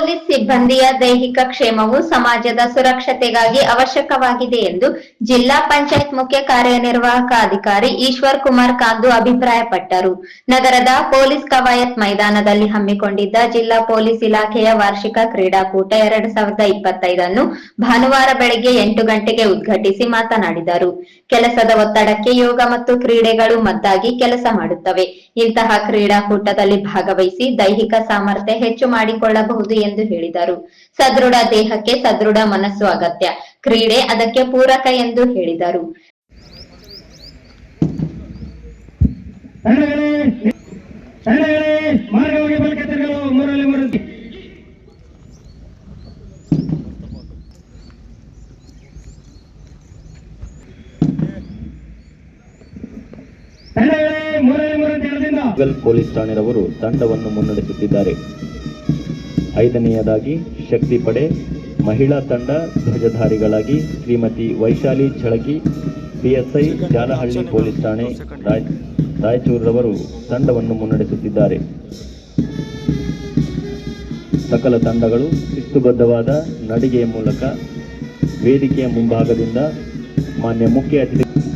Police ಸಿಬ್ಬಂದಿಯ ದೈಹಿಕ ಕ್ಷೇಮವು ಸಮಾಜದ ಸುರಕ್ಷತೆಗಾಗಿ ಅವಶ್ಯಕವಾಗಿದೆ ಎಂದು ಜಿಲ್ಲಾ ಪಂಚಾಯತ್ ಮುಖ್ಯ ಕಾರ್ಯನಿರ್ವಾಹಕ ಅಧಿಕಾರಿ ಈಶ್ವರ್ ಕುಮಾರ್ ಕಾಂದು ಅಭಿಪ್ರಾಯಪಟ್ಟರು. ನಗರದ ಪೊಲೀಸ್ ಕವಾಯತ್ ಮೈದಾನದಲ್ಲಿ ಹಮ್ಮಿಕೊಂಡಿದ್ದ ಜಿಲ್ಲಾ ಪೊಲೀಸ್ ಇಲಾಖೆಯ ವಾರ್ಷಿಕ ಕ್ರೀಡಾಕೂಟ ಎರಡ್ ಸಾವಿರದ ಇಪ್ಪತ್ತೈದನ್ನು ಭಾನುವಾರ ಬೆಳಗ್ಗೆ ಎಂಟು ಗಂಟೆಗೆ ಉದ್ಘಾಟಿಸಿ ಮಾತನಾಡಿದರು. ಕೆಲಸದ ಒತ್ತಡಕ್ಕೆ ಯೋಗ ಮತ್ತು ಕ್ರೀಡೆಗಳು ಮದ್ದಾಗಿ ಕೆಲಸ ಮಾಡುತ್ತವೆ. ಇಂತಹ ಕ್ರೀಡಾಕೂಟದಲ್ಲಿ ಭಾಗವಹಿಸಿ ದೈಹಿಕ ಸಾಮರ್ಥ್ಯ ಹೆಚ್ಚು ಮಾಡಿಕೊಳ್ಳಬಹುದು ಎಂದು ಹೇಳಿದರು. ಸದೃಢ ದೇಹಕ್ಕೆ ಸದೃಢ ಮನಸ್ಸು ಅಗತ್ಯ. ಕ್ರೀಡೆ ಅದಕ್ಕೆ ಪೂರಕ ಎಂದು ಹೇಳಿದರು. ಪೊಲೀಸ್ ಠಾಣೆಯವರು ತಂಡವನ್ನು ಮುನ್ನಡೆಸುತ್ತಿದ್ದಾರೆ. ಐದನೆಯದಾಗಿ ಶಕ್ತಿ ಪಡೆ, ಮಹಿಳಾ ತಂಡ ಧ್ವಜಧಾರಿಗಳಾಗಿ ಶ್ರೀಮತಿ ವೈಶಾಲಿ ಛಳಗಿ ಪಿಎಸ್ಐ ಜಾಲಹಳ್ಳಿ ಪೊಲೀಸ್ ಠಾಣೆ, ರಾಯ್, ರಾಯಚೂರವರು ತಂಡವನ್ನು ಮುನ್ನಡೆಸುತ್ತಿದ್ದಾರೆ. ಸಕಲ ತಂಡಗಳು ಶಿಸ್ತುಬದ್ಧವಾದ ನಡಿಗೆಯ ಮೂಲಕ ವೇದಿಕೆಯ ಮುಂಭಾಗದಿಂದ ಮಾನ್ಯ ಮುಖ್ಯ ಅತಿಥಿ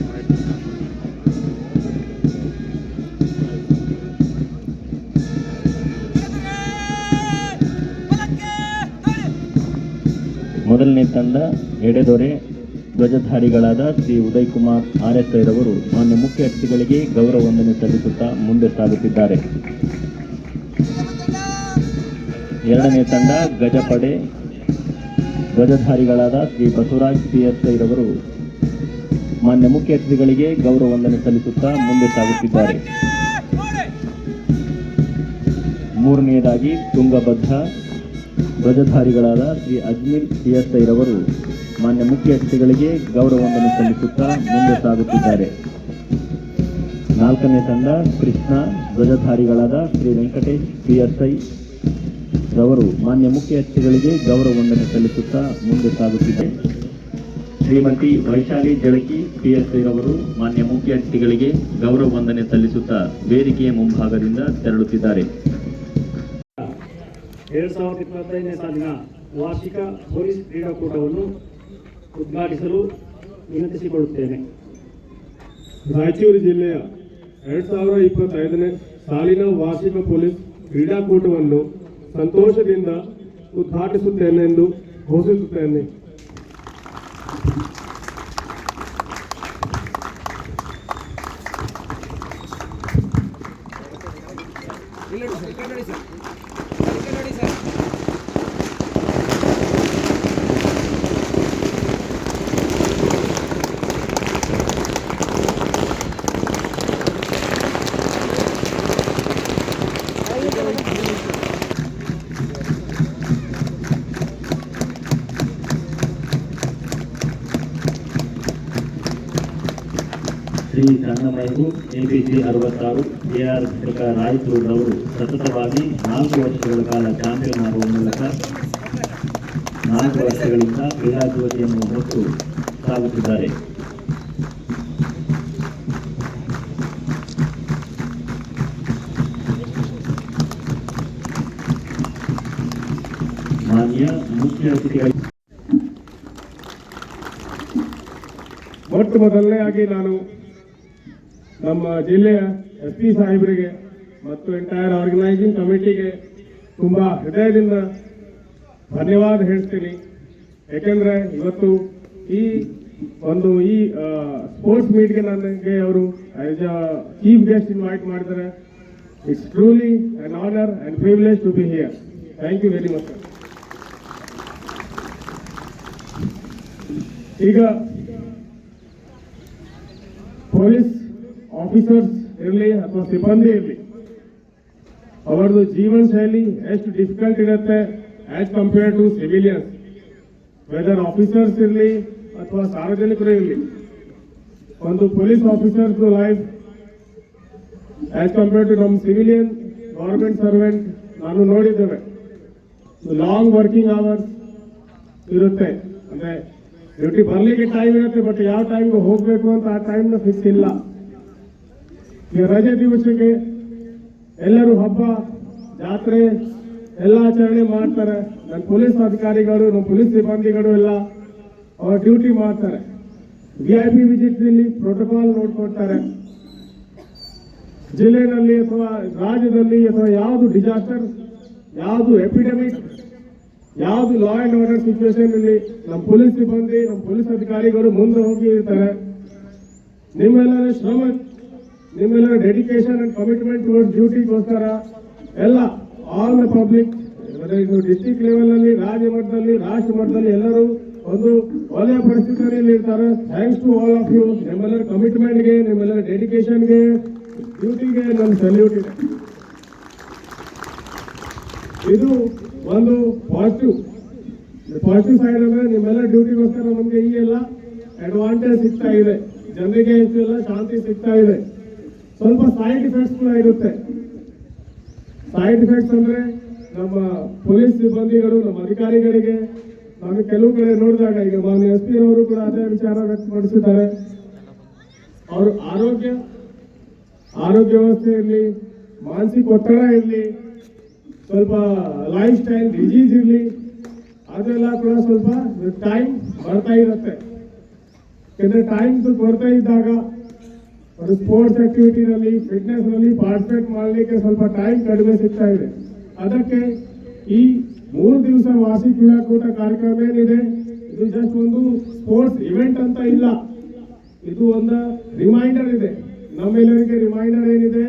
ಮೊದಲನೇ ತಂಡ ಎಡೆದೊರೆ ಧ್ವಜಧಾರಿಗಳಾದ ಶ್ರೀ ಉದಯ್ ಕುಮಾರ್ ಆರ್ ಎಸ್ ಮಾನ್ಯ ಮುಖ್ಯ ಅತಿಥಿಗಳಿಗೆ ಗೌರವ ವಂದನೆ ಸಲ್ಲಿಸುತ್ತಾ ಮುಂದೆ ಸಾಗುತ್ತಿದ್ದಾರೆ. ಎರಡನೇ ತಂಡ ಗಜಪಡೆ ಧ್ವಜಧಾರಿಗಳಾದ ಶ್ರೀ ಬಸವರಾಜ್ ಪಿ ಎಸ್ ಐರವರು ಮಾನ್ಯ ಮುಖ್ಯ ಅತಿಥಿಗಳಿಗೆ ಗೌರವ ವಂದನೆ ಸಲ್ಲಿಸುತ್ತಾ ಮುಂದೆ ಸಾಗುತ್ತಿದ್ದಾರೆ. ಮೂರನೆಯದಾಗಿ ತುಂಗಭದ್ರ ಧ್ವಜಧಾರಿಗಳಾದ ಶ್ರೀ ಅಜ್ಮೀರ್ ಪಿಎಸ್ಐ ರವರು ಮಾನ್ಯ ಮುಖ್ಯ ಅತಿಥಿಗಳಿಗೆ ಗೌರವವನ್ನು ಸಲ್ಲಿಸುತ್ತಾ ಮುಂದೆ ಸಾಗುತ್ತಿದ್ದಾರೆ. ನಾಲ್ಕನೇ ತಂಡ ಕೃಷ್ಣ ಧ್ವಜಧಾರಿಗಳಾದ ಶ್ರೀ ವೆಂಕಟೇಶ್ ಪಿಎಸ್ಐ ರವರು ಮಾನ್ಯ ಮುಖ್ಯ ಅತಿಥಿಗಳಿಗೆ ಗೌರವವನ್ನು ಸಲ್ಲಿಸುತ್ತಾ ಮುಂದೆ ಸಾಗುತ್ತಿದೆ. ಶ್ರೀಮತಿ ವೈಶಾಲಿ ಜಳಕಿ ಪಿಎಸ್ಐ ರವರು ಮಾನ್ಯ ಮುಖ್ಯ ಅತಿಥಿಗಳಿಗೆ ಗೌರವ ವಂದನೆ ಸಲ್ಲಿಸುತ್ತಾ ವೇದಿಕೆಯ ಮುಂಭಾಗದಿಂದ ತೆರಳುತ್ತಿದ್ದಾರೆ. ಎರಡ್ ಸಾವಿರದ ಇಪ್ಪತ್ತೈದನೇ ಸಾಲಿನ ವಾರ್ಷಿಕ ಪೊಲೀಸ್ ಕ್ರೀಡಾಕೂಟವನ್ನು ಉದ್ಘಾಟಿಸಲು ವಿನಂತಿಸಿಕೊಳ್ಳುತ್ತೇನೆ. ರಾಯಚೂರು ಜಿಲ್ಲೆಯ ಎರಡ್ ಸಾವಿರದ ಇಪ್ಪತ್ತೈದನೇ ಸಾಲಿನ ವಾರ್ಷಿಕ ಪೊಲೀಸ್ ಕ್ರೀಡಾಕೂಟವನ್ನು ಸಂತೋಷದಿಂದ ಉದ್ಘಾಟಿಸುತ್ತೇನೆ ಎಂದು ಘೋಷಿಸುತ್ತೇನೆ. ಶ್ರೀ ಚನ್ನಮೈಗು ಎಪಿಜಿ ಅರವತ್ತಾರು ಎಆರ್ ಘಟಕ ರಾಯಚೂರವರು ಸತತವಾಗಿ ನಾಲ್ಕು ವರ್ಷಗಳ ಕಾಲ ಚಾಂಪಿಯನ್ ಆಗುವ ಮೂಲಕ ನಾಲ್ಕು ವರ್ಷಗಳಿಂದ ಕ್ರೀಡಾಜ್ಯೋತಿಯನ್ನು ಹೊತ್ತು ಸಾಗುತ್ತಿದ್ದಾರೆ. ಮಾನ್ಯ ಮುಖ್ಯ ಅತಿಥಿಗಳು ಮೊಟ್ಟ ಆಗಿ ನಾನು ನಮ್ಮ ಜಿಲ್ಲೆಯ ಎಸ್ ಪಿ ಸಾಹೇಬರಿಗೆ ಮತ್ತು ಎಂಟೈರ್ ಆರ್ಗನೈಸಿಂಗ್ ಕಮಿಟಿಗೆ ತುಂಬಾ ಹೃದಯದಿಂದ ಧನ್ಯವಾದ ಹೇಳ್ತೀನಿ. ಯಾಕೆಂದ್ರೆ ಇವತ್ತು ಈ ಒಂದು ಈ ಸ್ಪೋರ್ಟ್ಸ್ ಮೀಟ್ಗೆ ನನಗೆ ಅವರು as a chief guest invite ಮಾಡಿದ್ದಾರೆ. It's truly an honour and privilege to be here thank you very much ಈಗ ಪೊಲೀಸ್ ಆಫೀಸರ್ಸ್ ಇರಲಿ, ಅಥವಾ ಸಿಬ್ಬಂದಿ ಇರಲಿ, ಅವರದು ಜೀವನ ಶೈಲಿ ಎಷ್ಟು ಡಿಫಿಕಲ್ಟ್ ಇರುತ್ತೆ as compare to civilians whether officers ಇರಲಿ ಅಥವಾ ಸಾರ್ವಜನಿಕರು ಇರಲಿ, ಒಂದು police officers life as compare to ನಮ್ಮ ಸಿವಿಲಿಯನ್ ಗೌರ್ಮೆಂಟ್ ಸರ್ವೆಂಟ್ ನಾನು ನೋಡಿದ್ದೇವೆ. ಲಾಂಗ್ ವರ್ಕಿಂಗ್ ಅವರ್ಸ್ ಇರುತ್ತೆ. ಅಂದ್ರೆ ಡ್ಯೂಟಿ ಬರ್ಲಿಕ್ಕೆ ಟೈಮ್ ಇರುತ್ತೆ ಬಟ್ ಯಾವ ಟೈಮ್ಗೆ ಹೋಗ್ಬೇಕು ಅಂತ ಆ ಟೈಮ್ನ ಫಿಕ್ಸ್ ಇಲ್ಲ. ಈಗ ರಜೆ ದಿವಸಕ್ಕೆ ಎಲ್ಲರೂ ಹಬ್ಬ, ಜಾತ್ರೆ ಎಲ್ಲ ಆಚರಣೆ ಮಾಡ್ತಾರೆ. ನನ್ನ ಪೊಲೀಸ್ ಅಧಿಕಾರಿಗಳು ನಮ್ಮ ಪೊಲೀಸ್ ಸಿಬ್ಬಂದಿಗಳು ಎಲ್ಲ ಅವ್ರ ಡ್ಯೂಟಿ ಮಾಡ್ತಾರೆ. ವಿ ಐ ಪಿ ವಿಜಿಟ್ನಲ್ಲಿ ಪ್ರೋಟೋಕಾಲ್ ನೋಡ್ಕೊಡ್ತಾರೆ ಜಿಲ್ಲೆನಲ್ಲಿ ಅಥವಾ ರಾಜ್ಯದಲ್ಲಿ ಅಥವಾ ಯಾವುದು ಡಿಸಾಸ್ಟರ್ ಯಾವುದು ಎಪಿಡೆಮಿಕ್ ಯಾವುದು ಲಾ ಆ್ಯಂಡ್ ಆರ್ಡರ್ ಸಿಚುವೇಶನ್ ಇಲ್ಲಿ ನಮ್ಮ ಪೊಲೀಸ್ ಸಿಬ್ಬಂದಿ ನಮ್ಮ ಪೊಲೀಸ್ ಅಧಿಕಾರಿಗಳು ಮುಂದೆ ಹೋಗಿ ಇರ್ತಾರೆ. ನಿಮ್ಮೆಲ್ಲರ ಶ್ರಮ ನಿಮ್ಮೆಲ್ಲರ ಡೆಡಿಕೇಶನ್ ಅಂಡ್ ಕಮಿಟ್ಮೆಂಟ್ ಟುವರ್ಡ್ ಡ್ಯೂಟಿಗೋಸ್ಕರ ಎಲ್ಲ ಆಲ್ ದ ಪಬ್ಲಿಕ್ ಇದು ಡಿಸ್ಟಿಕ್ ಲೆವೆಲ್ ಅಲ್ಲಿ, ರಾಜ್ಯ ಮಟ್ಟದಲ್ಲಿ, ರಾಷ್ಟ್ರ ಮಟ್ಟದಲ್ಲಿ ಎಲ್ಲರೂ ಒಂದು ಒಳ್ಳೆಯ ಪರಿಸ್ಥಿತಿಯಲ್ಲಿ ಇರ್ತಾರೆ. Thanks to all of you ನಿಮ್ಮೆಲ್ಲರ ಕಮಿಟ್ಮೆಂಟ್ಗೆ ನಿಮ್ಮೆಲ್ಲರ ಡೆಡಿಕೇಶನ್ಗೆ ಡ್ಯೂಟಿಗೆ ನಮ್ಮ ಸಲ್ಯೂಟ್ ಇದೆ. ಇದು ಒಂದು ಪಾಸಿಟಿವ್ ಪಾಸಿಟಿವ್ ಸೈಡ್ ಅಂದ್ರೆ ನಿಮ್ಮೆಲ್ಲ ಡ್ಯೂಟಿಗೋಸ್ಕರ ನಮಗೆ ಈ ಎಲ್ಲ ಅಡ್ವಾಂಟೇಜ್ ಸಿಗ್ತಾ ಇದೆ. ಜನರಿಗೆ ಎಲ್ಲ ಶಾಂತಿ ಸಿಗ್ತಾ ಇದೆ. ಸ್ವಲ್ಪ ಸೈಡ್ ಇಫೆಕ್ಟ್ಸ್ ಕೂಡ ಇರುತ್ತೆ. ಸೈಡ್ ಇಫೆಕ್ಟ್ಸ್ ಅಂದ್ರೆ ನಮ್ಮ ಪೊಲೀಸ್ ಸಿಬ್ಬಂದಿಗಳು, ನಮ್ಮ ಅಧಿಕಾರಿಗಳಿಗೆ ನಾವು ಕೆಲವು ಕಡೆ ನೋಡಿದಾಗ ಈಗ ಮಾನ್ಯ ಎಸ್ ಪಿ ಅವರು ಕೂಡ ಅದೇ ವಿಚಾರ ವ್ಯಕ್ತಪಡಿಸಿದ್ದಾರೆ. ಅವರು ಆರೋಗ್ಯ ಆರೋಗ್ಯ ವ್ಯವಸ್ಥೆ ಇರಲಿ, ಮಾನಸಿಕ ಒತ್ತಡ ಇರಲಿ, ಸ್ವಲ್ಪ ಲೈಫ್ ಸ್ಟೈಲ್ ಡಿಸೀಸ್ ಇರಲಿ, ಅದೆಲ್ಲ ಕೂಡ ಸ್ವಲ್ಪ ಟೈಮ್ ಬರ್ತಾ ಇರುತ್ತೆ. ಯಾಕಂದ್ರೆ ಟೈಮ್ ಬರ್ತಾ ಇದ್ದಾಗ ಒಂದು ಸ್ಪೋರ್ಟ್ಸ್ ಆಕ್ಟಿವಿಟಿನಲ್ಲಿ ಫಿಟ್ನೆಸ್ನಲ್ಲಿ ಪಾರ್ಟಿಸಿಪೇಟ್ ಮಾಡಲಿಕ್ಕೆ ಸ್ವಲ್ಪ ಟೈಮ್ ಕಡಿಮೆ ಸಿಗ್ತಾ ಇದೆ. ಅದಕ್ಕೆ ಈ ಮೂರು ದಿವಸ ವಾರ್ಷಿಕ ಕ್ರೀಡಾಕೂಟ ಕಾರ್ಯಕ್ರಮ ಏನಿದೆ? ಇದು ಜಸ್ಟ್ ಒಂದು ಸ್ಪೋರ್ಟ್ಸ್ ಇವೆಂಟ್ ಅಂತ ಇಲ್ಲ. ಇದು ಒಂದು ರಿಮೈಂಡರ್ ಇದೆ. ನಮ್ಮೆಲ್ಲರಿಗೆ ರಿಮೈಂಡರ್ ಏನಿದೆ?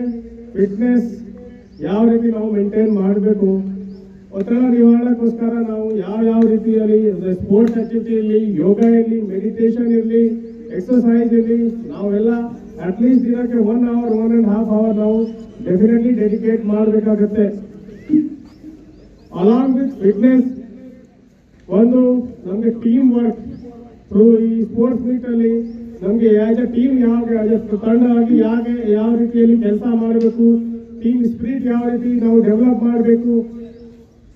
ಫಿಟ್ನೆಸ್ ಯಾವ ರೀತಿ ನಾವು ಮೇಂಟೈನ್ ಮಾಡಬೇಕು? ಒತ್ತಡ ನಿವಾರಣೆಗೋಸ್ಕರ ನಾವು ಯಾವ ಯಾವ ರೀತಿಯಲ್ಲಿ ಸ್ಪೋರ್ಟ್ಸ್ ಆಕ್ಟಿವಿಟಿ ಇರಲಿ ಯೋಗ ಇರಲಿ ಮೆಡಿಟೇಷನ್ ಇರಲಿ ಎಕ್ಸಸೈಸ್ ಇರಲಿ, ನಾವೆಲ್ಲ ಅಟ್ಲೀಸ್ಟ್ ದಿನಕ್ಕೆ one hour one and half hour ನಾವು ಡೆಫಿನೆಟ್ಲಿ ಡೆಡಿಕೇಟ್ ಮಾಡಬೇಕಾಗತ್ತೆ. ಅಲಾಂಗ್ ವಿತ್ ಫಿಟ್ನೆಸ್ ಒಂದು ನಮಗೆ ಟೀಮ್ ವರ್ಕ್ ಈ ಸ್ಪೋರ್ಟ್ಸ್ ಮೀಟ್ ಅಲ್ಲಿ ನಮಗೆ ಅ ಟೀಮ್ ಯಾವ ತಂಡ ಯಾಕೆ ಯಾವ ರೀತಿಯಲ್ಲಿ ಕೆಲಸ ಮಾಡಬೇಕು ಟೀಮ್ ಸ್ಪಿರಿಟ್ ಯಾವ ರೀತಿ ನಾವು ಡೆವಲಪ್ ಮಾಡಬೇಕು,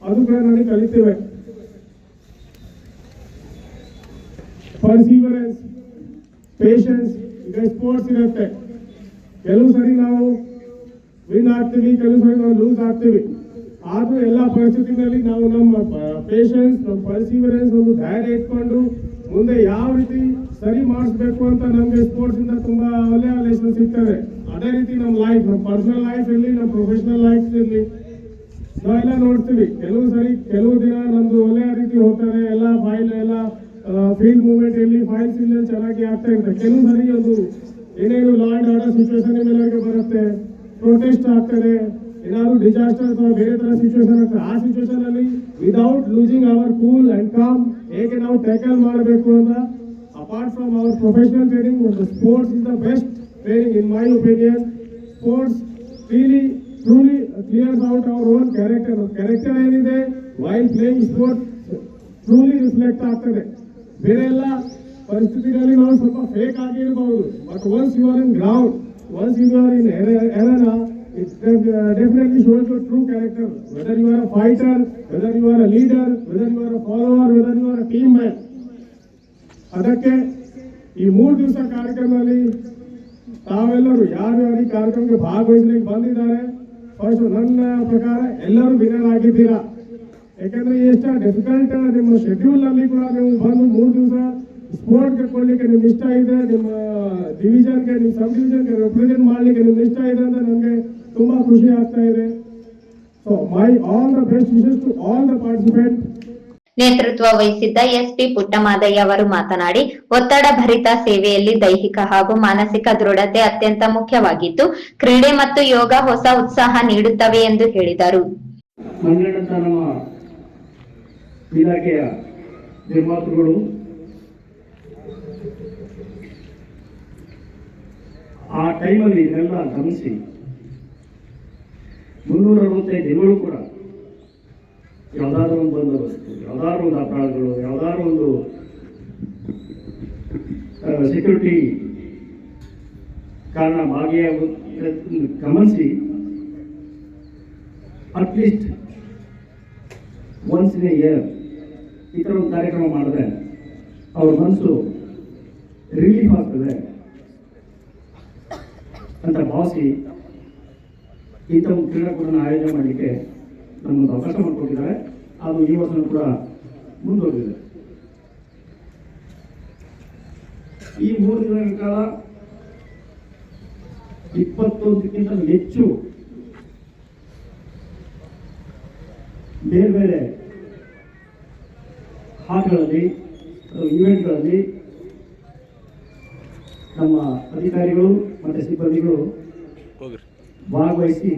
ಅದು ಕೂಡ ನನಗೆ ಕಲಿತೇವೆ. ಪರ್ಸಿವರೆನ್ಸ್ ಪೇಷನ್ಸ್ ಈಗ ಸ್ಪೋರ್ಟ್ಸ್ ಇರುತ್ತೆ. ಕೆಲವು ಸರಿ ನಾವು ವಿನ್ ಆಗ್ತೀವಿ, ಕೆಲವು ಸರಿ ನಾವು ಲೂಸ್ ಆಗ್ತೀವಿ. ಆದ್ರೂ ಎಲ್ಲ ಪರಿಸ್ಥಿತಿನಲ್ಲಿ ನಾವು ನಮ್ಮ ಪೇಷನ್ಸ್ ನಮ್ಮ ಪರ್ಸಿವರೆನ್ಸ್ ಒಂದು ಧೈರ್ಯ ಇಟ್ಕೊಂಡು ಮುಂದೆ ಯಾವ ರೀತಿ ಸರಿ ಮಾಡಿಸ್ಬೇಕು ಅಂತ ನಮ್ಗೆ ಸ್ಪೋರ್ಟ್ಸ್ ಇಂದ ತುಂಬಾ ಒಳ್ಳೆಯ ಲೆಸನ್ ಸಿಗ್ತದೆ ಅದೇ ರೀತಿ ನಮ್ಮ ಲೈಫ್ ನಮ್ಮ ಪರ್ಸನಲ್ ಲೈಫ್ ಇರಲಿ ನಮ್ಮ ಪ್ರೊಫೆಷನಲ್ ಲೈಫ್ ಇರಲಿ ನಾವೆಲ್ಲ ನೋಡ್ತೀವಿ. ಕೆಲವು ಸರಿ, ಕೆಲವು ದಿನ ನಮ್ದು ಒಳ್ಳೆಯ ರೀತಿ ಹೋಗ್ತಾರೆ ಎಲ್ಲ ಫೈಲ್ ಎಲ್ಲ ಫೀಲ್ಡ್ ಮೂವ್ಮೆಂಟ್ ಇರಲಿ ಫೈಲ್ಸ್ ಇಲ್ಲ ಚೆನ್ನಾಗಿ ಆಗ್ತಾ ಇರುತ್ತೆ ಕೆಲವು ಸರಿ ಒಂದು ಏನೇನು ಲಾ ಅಂಡ್ ಆರ್ಡರ್ ಸಿಚುವೇಶನ್ ನಿಮ್ಮೆಲ್ಲರಿಗೆ ಬರುತ್ತೆ. ಪ್ರೊಟೆಸ್ಟ್ ಆಗ್ತದೆ. ಏನಾದ್ರು ಡಿಸಾಸ್ಟರ್ ಅಥವಾ ಬೇರೆ ತರ ಸಿಚುವೇಶನ್ ಆಗ್ತದೆ. ಆ ಸಿಚುವೇಶನ್ ಅಲ್ಲಿ without losing our cool and calm ಹೇಗೆ ನಾವು ಟ್ಯಾಕಲ್ ಮಾಡಬೇಕು ಅಂತ apart from our professional training sports is the best training in my opinion sports really truly clears out our own character character ಏನಿದೆ? While playing sports truly reflect ಆಗ್ತದೆ. ಬೇರೆ ಎಲ್ಲ ಪರಿಸ್ಥಿತಿಗಳಲ್ಲಿ ನಾವು ಸ್ವಲ್ಪ ಫೇಕ್ ಆಗಿರಬಹುದು but once you are in ground once you are in arena it's definitely shows your true character whether you are a fighter whether you are a leader whether you are a follower whether you are a team man ಅದಕ್ಕೆ ಈ ಮೂರು ದಿವಸ ಕಾರ್ಯಕ್ರಮದಲ್ಲಿ ತಾವೆಲ್ಲರೂ ಯಾರ್ಯಾರು ಯಾರು ಈ ಕಾರ್ಯಕ್ರಮಕ್ಕೆ ಭಾಗವಹಿಸಲಿಕ್ಕೆ ಬಂದಿದ್ದಾರೆ ಫಸ್ಟ್ ನನ್ನ ಪ್ರಕಾರ ಎಲ್ಲರೂ ವಿನರ್ ಆಗಿದ್ದೀರಾ? ಯಾಕಂದ್ರೆ ಎಷ್ಟು ಡಿಫಿಕಲ್ಟ್ ನಿಮ್ಮ ಶೆಡ್ಯೂಲ್ ಅಲ್ಲಿ ಕೂಡ ನೀವು ಬಂದು ಮೂರು ದಿವಸ ಸ್ಪೋರ್ಟ್ ಕೊಡ್ಲಿಕ್ಕೆ ನಿಮ್ಗೆ ಇಷ್ಟ ಇದೆ ನಿಮ್ಮ ಡಿವಿಷನ್ಗೆ ನಿಮ್ಮ ಸಬ್ ಡಿವಿಷನ್ಗೆ ರೆಪ್ರೆಸೆಂಟ್ ಮಾಡ್ಲಿಕ್ಕೆ ನಿಮ್ಗೆ ಇಷ್ಟ ಇದೆ ಅಂತ ನನಗೆ ತುಂಬಾ ಖುಷಿ ಆಗ್ತಾ ಇದೆ. So my all the best wishes to all the participant ನೇತೃತ್ವ ವಹಿಸಿದ್ದ ಎಸ್ಪಿ ಪುಟ್ಟಮಾದಯ್ಯ ಅವರು ಮಾತನಾಡಿ ಒತ್ತಡ ಭರಿತ ಸೇವೆಯಲ್ಲಿ ದೈಹಿಕ ಹಾಗೂ ಮಾನಸಿಕ ದೃಢತೆ ಅತ್ಯಂತ ಮುಖ್ಯವಾಗಿದ್ದು ಕ್ರೀಡೆ ಮತ್ತು ಯೋಗ ಹೊಸ ಉತ್ಸಾಹ ನೀಡುತ್ತವೆ ಎಂದು ಹೇಳಿದರು. ಇಲಾಖೆಯ ನಿರ್ಮಾತೃಗಳು, ಆ ಟೈಮಲ್ಲಿ ಇದೆಲ್ಲ ಗಮನಿಸಿ. ಮುನ್ನೂರ ಅರವತ್ತೈದು ದಿನಗಳು ಕೂಡ ಯಾವುದಾದ್ರೂ ಒಂದು ಬಂದೋಬಸ್ತು, ಯಾವುದಾದ್ರು ಒಂದು ಅಪರಾಧಗಳು, ಯಾವ್ದಾದ್ರು ಒಂದು ಸೆಕ್ಯೂರಿಟಿ ಕಾರಣ ಭಾಗಿಯಾಗುತ್ತೆ ಗಮನಿಸಿ at least once in a year ಈ ಥರ ಒಂದು ಕಾರ್ಯಕ್ರಮ ಮಾಡಿದ್ರೆ ಅವ್ರ ಮನಸ್ಸು ರಿಲೀಫ್ ಆಗ್ತದೆ ಅಂತ ಭಾವಿಸಿ ಇಂಥ ಒಂದು ಕ್ರೀಡಾಕೂಟನ ಆಯೋಜನೆ ಮಾಡಲಿಕ್ಕೆ ನಮ್ಮೊಂದು ಅವಕಾಶ ಮಾಡಿಕೊಟ್ಟಿದ್ದಾರೆ. ಅದು ಈ ವರ್ಷನೂ ಕೂಡ ಮುಂದುವರೆದಿದೆ. ಈ ಮೂರು ದಿನಗಳ ಕಾಲ ಇಪ್ಪತ್ತೊಂದಕ್ಕಿಂತ ಹೆಚ್ಚು ಬೇರೆ ಬೇರೆ ಹಾಟ್ಗಳಲ್ಲಿ ಇವೆಂಟ್ಗಳಲ್ಲಿ ನಮ್ಮ ಅಧಿಕಾರಿಗಳು ಮತ್ತು ಸಿಬ್ಬಂದಿಗಳು ಭಾಗವಹಿಸಿ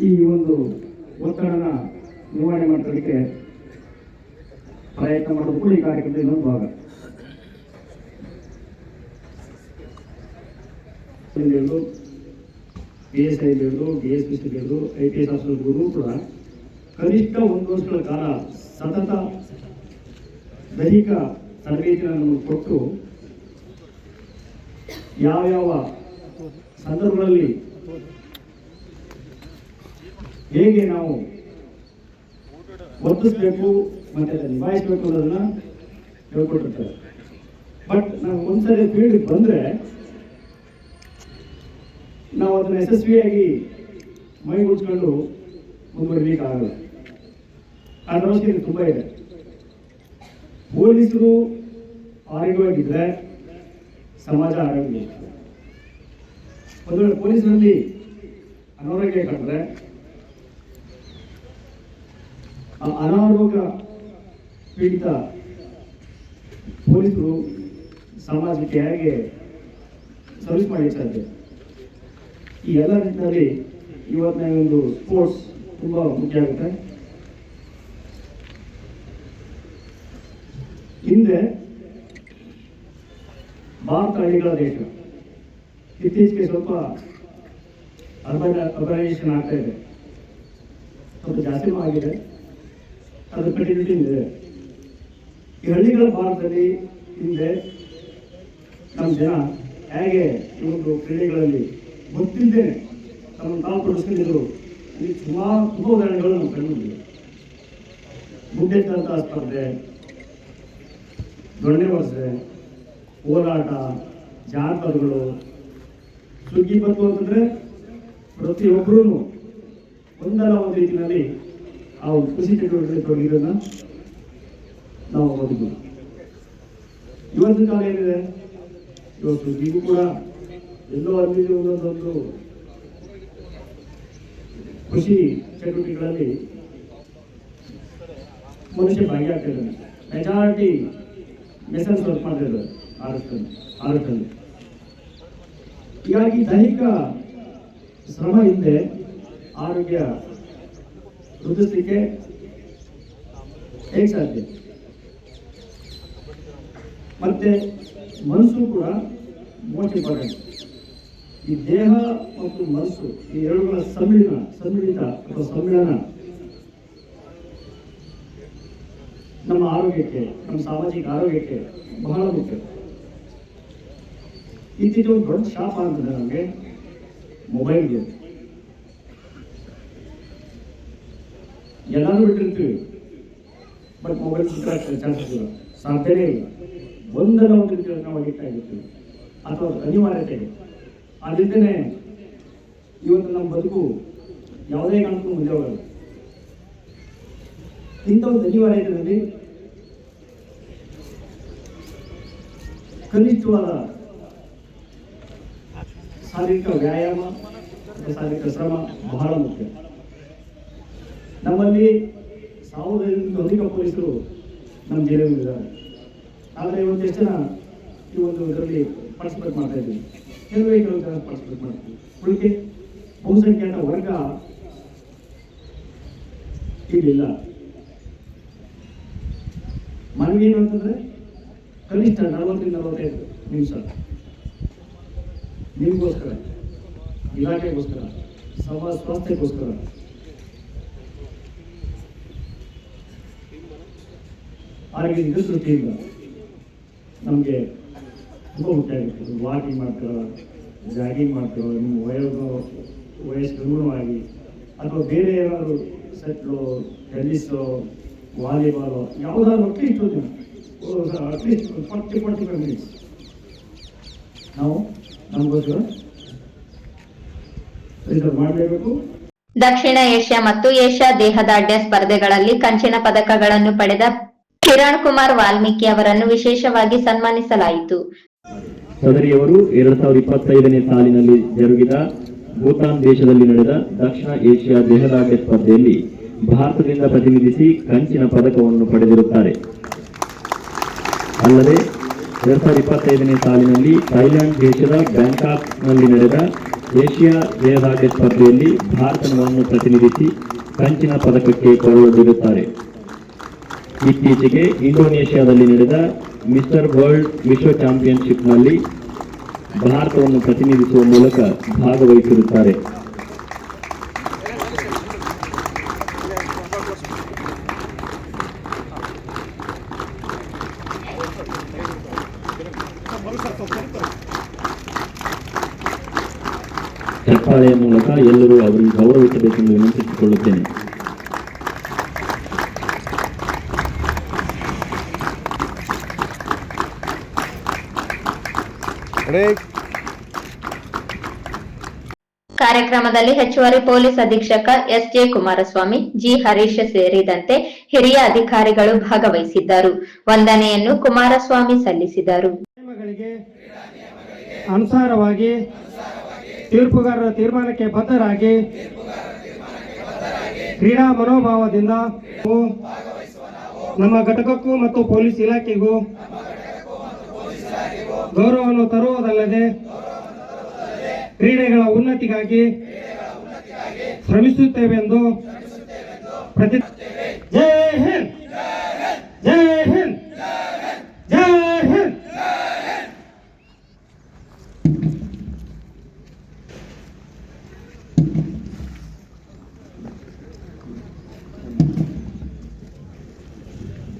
ಈ ಒಂದು ಒತ್ತಡನ ನಿವಾರಣೆ ಮಾಡೋದಕ್ಕೆ ಪ್ರಯತ್ನ ಮಾಡೋದು ಕೂಡ ಈ ಕಾರ್ಯಕ್ರಮದ ಇನ್ನೊಂದು ಭಾಗ P S I D S P ಹಿಡಿದು ಐ ಪಿ ಎಸ್ ಆಫೀಸರ್ಗೂ ಕೂಡ ಕನಿಷ್ಠ ಒಂದು ವರ್ಷಗಳ ಕಾಲ ಸತತ ದೈಹಿಕ ತರಬೇತಿಗಳನ್ನು ಕೊಟ್ಟು ಯಾವ್ಯಾವ ಸಂದರ್ಭಗಳಲ್ಲಿ ಹೇಗೆ ನಾವು ವರ್ತಿಸ್ಬೇಕು ಮತ್ತೆ ಅದನ್ನು ನಿಭಾಯಿಸಬೇಕು ಅನ್ನೋದನ್ನ ಹೇಳ್ಕೊಟ್ಟಿರ್ತಾರೆ. ಬಟ್ ನಾವು ಒಂದ್ಸರಿ ಫೀಲ್ಡ್ ಬಂದ್ರೆ ನಾವು ಅದನ್ನ ಯಶಸ್ವಿಯಾಗಿ ಮೈಗೂಡಿಸ್ಕೊಂಡು ಮುಂದುವರಿಲಿಕ್ಕೆ ಅದರ ತುಂಬ ಇದೆ. ಪೊಲೀಸರು ಆರೋಗ್ಯವಾಗಿದ್ದರೆ ಸಮಾಜ ಆರೋಗ್ಯ ಒಂದು ವೇಳೆ ಪೊಲೀಸರಲ್ಲಿ ಅನಾರೋಗ್ಯ ಕಂಡ್ರೆ, ಆ ಅನಾರೋಗ್ಯ ಪೀಡಿತ ಪೊಲೀಸರು ಸಮಾಜಕ್ಕೆ ಹೇಗೆ ಸರ್ವಿಸ್ ಮಾಡಲಿಕ್ಕೆ ಸಾಧ್ಯ? ಈ ಎಲ್ಲ ನಿಟ್ಟಿನಲ್ಲಿ ಇವತ್ತಿನ ಒಂದು ಸ್ಪೋರ್ಟ್ಸ್ ತುಂಬ ಮುಖ್ಯ ಆಗುತ್ತೆ. ಹಿಂದೆ ಭಾರತ ಹಳ್ಳಿಗಳ ದೇಶ. ಇತ್ತೀಚೆಗೆ ಸ್ವಲ್ಪ ಅರ್ಬನ್ ಅರ್ಬನೈಸೇಷನ್ ಆಗ್ತಾ ಇದೆ. ಸ್ವಲ್ಪ ಜಾಸ್ತಿ ಆಗಿದೆ. ಅದು ಕಂಟಿನ್ಯೂಟಿ ಇದೆ ಈ ಹಳ್ಳಿಗಳ ಭಾರತದಲ್ಲಿ ಹಿಂದೆ ನಮ್ಮ ಜನ ಹೇಗೆ ಒಂದು ಕ್ರೀಡೆಗಳಲ್ಲಿ ಗೊತ್ತಿಲ್ಲದೆ ತಮ್ಮನ್ನು ತಾವು ತೊಡಗಿಸ್ಕೊಂಡಿದ್ರು. ಈ ಸುಮಾರು ತುಂಬ ಉದಾಹರಣೆಗಳು ನಮ್ಮ ಮುಂದೆ ಗುಡ್ಡೆತ್ತಂತ ಸ್ಪರ್ಧೆ ದೊಣ್ಣೆ ಓಲಾಟ ಜಾನಪದಗಳು ಸುಗ್ಗಿ ಬಂತು ಅಂತಂದ್ರೆ ಪ್ರತಿಯೊಬ್ಬರೂ ಒಂದಲ್ಲ ಒಂದು ರೀತಿಯಲ್ಲಿ ಆ ಒಂದು ಕೃಷಿ ಚಟುವಟಿಕೆ ತೊಡಗಿರೋದನ್ನ ನಾವು ಓದಿದ್ವಿ ಇವತ್ತಿನ ಕಾಲ ಏನಿದೆ? ಇವತ್ತು ನೀವು ಕೂಡ ಎಲ್ಲೋ ಅಲ್ಲಿ ಒಂದೊಂದೊಂದು ಕೃಷಿ ಚಟುವಟಿಕೆಗಳಲ್ಲಿ ಮನುಷ್ಯ ಭಾಗಿಯಾಗ್ತಾ ಇದ್ದಾನೆ. ಮೆಜಾರಿಟಿ ಮೆಸನ್ಸ್ ವರ್ಕ್ ಮಾಡ್ತಾ ಆರಕ್ಕಲ್ಲಿ ಆರಕ್ಕಲ್ಲಿ ಹೀಗಾಗಿ ದೈಹಿಕ ಶ್ರಮ ಹಿಂದೆ ಆರೋಗ್ಯ ವೃದ್ಧಿಸಲಿಕ್ಕೆ ಹೇಗೆ ಸಾಧ್ಯ? ಮತ್ತೆ ಮನಸ್ಸು ಕೂಡ ಮೋಸ್ಟ್ ಇಂಪಾರ್ಟೆಂಟ್ ಈ ದೇಹ ಮತ್ತು ಮನಸ್ಸು ಈ ಎರಡುಗಳ ಸಮ್ಮಿಳನ, ಸಮ್ಮಿಳಿತ ಅಥವಾ ಸಮ್ಮಿಳನ. ನಮ್ಮ ಆರೋಗ್ಯಕ್ಕೆ ನಮ್ಮ ಸಾಮಾಜಿಕ ಆರೋಗ್ಯಕ್ಕೆ ಬಹಳ ಮುಖ್ಯ. ಒಂದು ದೊಡ್ಡ ಶಾಪ ಅಂತಂದ್ರೆ ನಮಗೆ ಮೊಬೈಲ್ ಗೇಮ್ ಎಲ್ಲರೂ ಬಿಟ್ಟಿರ್ತೀವಿ. ಬಟ್ ಮೊಬೈಲ್ ಚಾನ್ಸಸ್ ಇಲ್ಲ. ಸಾಧ್ಯನೇ ಇಲ್ಲ. ಒಂದಲ್ಲ ಒಂದು ರೀತಿಯಲ್ಲಿ ನಾವು ಅಡಿಕ್ಟ್ ಆಗಿರ್ತೀವಿ. ಅಥವಾ ಅನಿವಾರ್ಯತೆ ಅದರಿಂದನೇ ಇವತ್ತು ನಮ್ಮ ಬದುಕು ಯಾವುದೇ ಕಾರಣಕ್ಕೂ ಮುಂದೆ ಹೋಗಲ್ಲ ಇಂಥ ಒಂದು ದೇವಾಲಯದಲ್ಲಿ ಕನಿಷ್ಠವಾದ ಶಾರೀರಿಕ ವ್ಯಾಯಾಮ ಶಾರೀರಿಕ ಶ್ರಮ ಬಹಳ ಮುಖ್ಯ. ನಮ್ಮಲ್ಲಿ ಸಾವಿರದ ಅಧಿಕ ಪೊಲೀಸರು ನಮ್ಮ ಜಿಲ್ಲೆಯಲ್ಲಿದ್ದಾರೆ ಆದರೆ ಎಷ್ಟು ಜನ ಈ ಒಂದು ಇದರಲ್ಲಿ ಪಾರ್ಟಿಸಿಪೇಟ್ ಮಾಡ್ತಾ ಇದ್ದೀವಿ ಕೆಲವೇ ಕೆಲವು ಜನ ಪಾರ್ಟಿಸಿಪೇಟ್ ಮಾಡ್ತೀವಿ ಉಳಿಕೆ ಬಹುಸಂಖ್ಯಾತ ವರ್ಗ ಇಲ್ಲಿಲ್ಲ. ಮನಗೇನು ಅಂತಂದ್ರೆ, ಕನಿಷ್ಠ ನಲವತ್ತರಿಂದ ನಲವತ್ತೈದು ನಿಮಿಷ. ನಿಮಗೋಸ್ಕರ, ಇಲಾಖೆಗೋಸ್ಕರ, ಸಮಾಜ ಸ್ವಾಸ್ಥ್ಯಕ್ಕೋಸ್ಕರ. ಆರೋಗ್ಯ ದೃಷ್ಟಿಯಿಂದ ನಮಗೆ ತುಂಬ ಮುಖ್ಯ ಆಗಿರ್ತದೆ ವಾಕಿಂಗ್ ಮಾಡ್ತಾರೋ, ಜಾಗಿಂಗ್ ಮಾಡ್ತಾರೋ, ನಿಮ್ಮ ವಯಸ್ಸು ವಯಸ್ಸಿಗೆ ಅನುಗುಣವಾಗಿ, ಅಥವಾ ಬೇರೆ ಏನಾದರೂ ಸೆಟ್ಲು ಟೆನ್ನಿಸು ವಾಲಿಬಾಲು ಯಾವುದಾದ್ರು ಅಟ್ಲೀಸ್ಟ್ ಜನ. At least forty forty five minutes. ನಾವು ನಮಗೋಸ್ಕರ ರಿಸರ್ವ್ ಮಾಡಲೇಬೇಕು. ದಕ್ಷಿಣ ಏಷ್ಯಾ ಮತ್ತು ಏಷ್ಯಾ ದೇಹದಾಢ್ಯ ಸ್ಪರ್ಧೆಗಳಲ್ಲಿ ಕಂಚಿನ ಪದಕಗಳನ್ನು ಪಡೆದ ಕಿರಣ್ ಕುಮಾರ್ ವಾಲ್ಮೀಕಿ ಅವರನ್ನು ವಿಶೇಷವಾಗಿ ಸನ್ಮಾನಿಸಲಾಯಿತು. ಸದರಿಯವರು ಎರಡ್ ಸಾವಿರದ ಇಪ್ಪತ್ತೈದನೇ ಸಾಲಿನಲ್ಲಿ ಜರುಗಿದ ಭೂತಾನ್ ದೇಶದಲ್ಲಿ ನಡೆದ ದಕ್ಷಿಣ ಏಷ್ಯಾ ದೇಹದಾಢ್ಯ ಸ್ಪರ್ಧೆಯಲ್ಲಿ ಭಾರತದಿಂದ ಪ್ರತಿನಿಧಿಸಿ ಕಂಚಿನ ಪದಕವನ್ನು ಪಡೆದಿರುತ್ತಾರೆ. ಅಲ್ಲದೆ, ಎರಡ್ ಸಾವಿರದ ಇಪ್ಪತ್ತೈದನೇ ಸಾಲಿನಲ್ಲಿ ಥೈಲ್ಯಾಂಡ್ ದೇಶದ ಬ್ಯಾಂಕಾಕ್ನಲ್ಲಿ ನಡೆದ ಏಷ್ಯಾ ದೇಹದಾಢ್ಯ ಸ್ಪರ್ಧೆಯಲ್ಲಿ ಭಾರತವನ್ನು ಪ್ರತಿನಿಧಿಸಿ ಕಂಚಿನ ಪದಕಕ್ಕೆ ಕೊಳ್ಳೊಡ್ಡಿರುತ್ತಾರೆ ಇತ್ತೀಚೆಗೆ ಇಂಡೋನೇಷ್ಯಾದಲ್ಲಿ ನಡೆದ ಮಿಸ್ಟರ್ ವರ್ಲ್ಡ್ ವಿಶ್ವ ಚಾಂಪಿಯನ್ಶಿಪ್ನಲ್ಲಿ ಭಾರತವನ್ನು ಪ್ರತಿನಿಧಿಸುವ ಮೂಲಕ ಭಾಗವಹಿಸಿರುತ್ತಾರೆ. ಚಪ್ಪಾಳೆಯ ಮೂಲಕ ಎಲ್ಲರೂ ಅವರಿಗೆ ಗೌರವಿಸಬೇಕೆಂದು ವಿನಂತಿಸಿಕೊಳ್ಳುತ್ತೇನೆ ಕಾರ್ಯಕ್ರಮದಲ್ಲಿ ಹೆಚ್ಚುವರಿ ಪೊಲೀಸ್ ಅಧೀಕ್ಷಕ S J Kumaraswamy G. Harish ಸೇರಿದಂತೆ ಹಿರಿಯ ಅಧಿಕಾರಿಗಳು ಭಾಗವಹಿಸಿದ್ದರು. ವಂದನೆಯನ್ನು ಕುಮಾರಸ್ವಾಮಿ ಸಲ್ಲಿಸಿದರು. ಅನುಸಾರವಾಗಿ ತೀರ್ಪುಗಾರರ ತೀರ್ಮಾನಕ್ಕೆ ಬದ್ಧರಾಗಿ ಕ್ರೀಡಾ ಮನೋಭಾವದಿಂದ ನಮ್ಮ ಘಟಕಕ್ಕೂ ಮತ್ತು ಪೊಲೀಸ್ ಇಲಾಖೆಗೂ ಗೌರವವನ್ನು ತರುವುದಲ್ಲದೆ ಕ್ರೀಡೆಗಳ ಉನ್ನತಿಗಾಗಿ ಶ್ರಮಿಸುತ್ತೇವೆಂದು ಪ್ರತಿ ಜೈ ಹಿಂದ್ ಜೈ ಹಿಂದ್ ಜೈ ಹಿಂದ್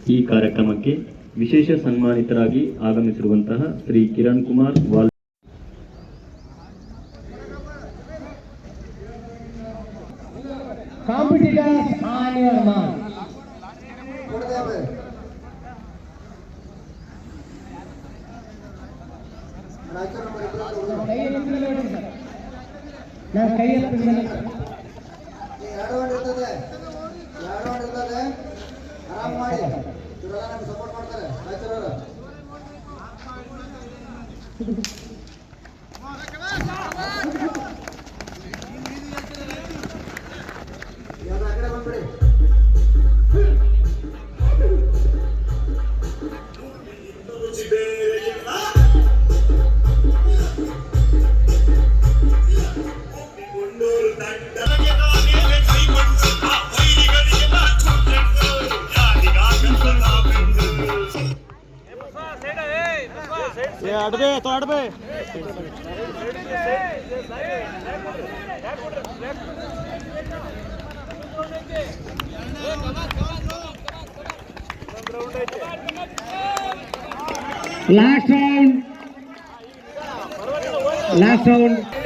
ಈ ಕಾರ್ಯಕ್ರಮಕ್ಕೆ ವಿಶೇಷ ಸನ್ಮಾನಿತರಾಗಿ ಆಗಮಿಸಿರುವಂತಹ ಶ್ರೀ ಕಿರಣ್ ಕುಮಾರ್ ವಾಲ್ competitors ಆನ್ ಯುವರ್ mark. પડે Last round. Last round.